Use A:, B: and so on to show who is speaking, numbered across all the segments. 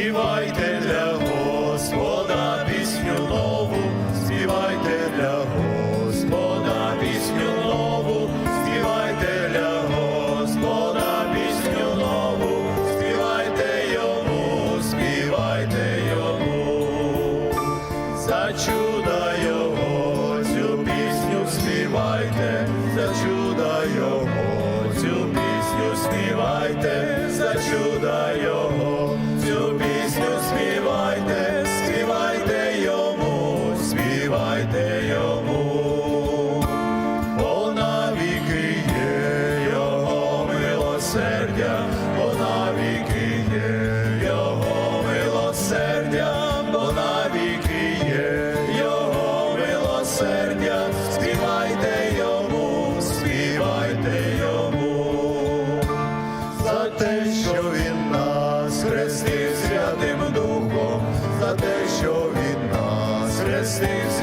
A: співайте для Господа пісню нову, співайте для Господа пісню нову, співайте для Господа пісню нову, співайте йому, співайте йому, за чудо його, цю пісню співайте, за чудо його, цю пісню співайте, за чудо його. to be співайте йому, бо навіки є його милосердя, бо навіки є його милосердя, бо навіки є його милосердя,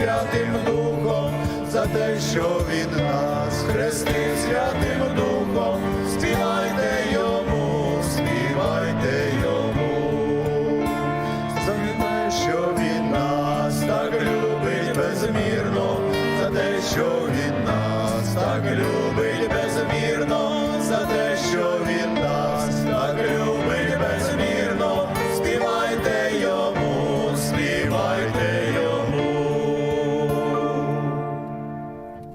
A: святим Духом, за те, що він нас хрестив святим Духом, співайте йому, співайте йому, за те, що він нас так любить безмірно, за те, що він нас так любить.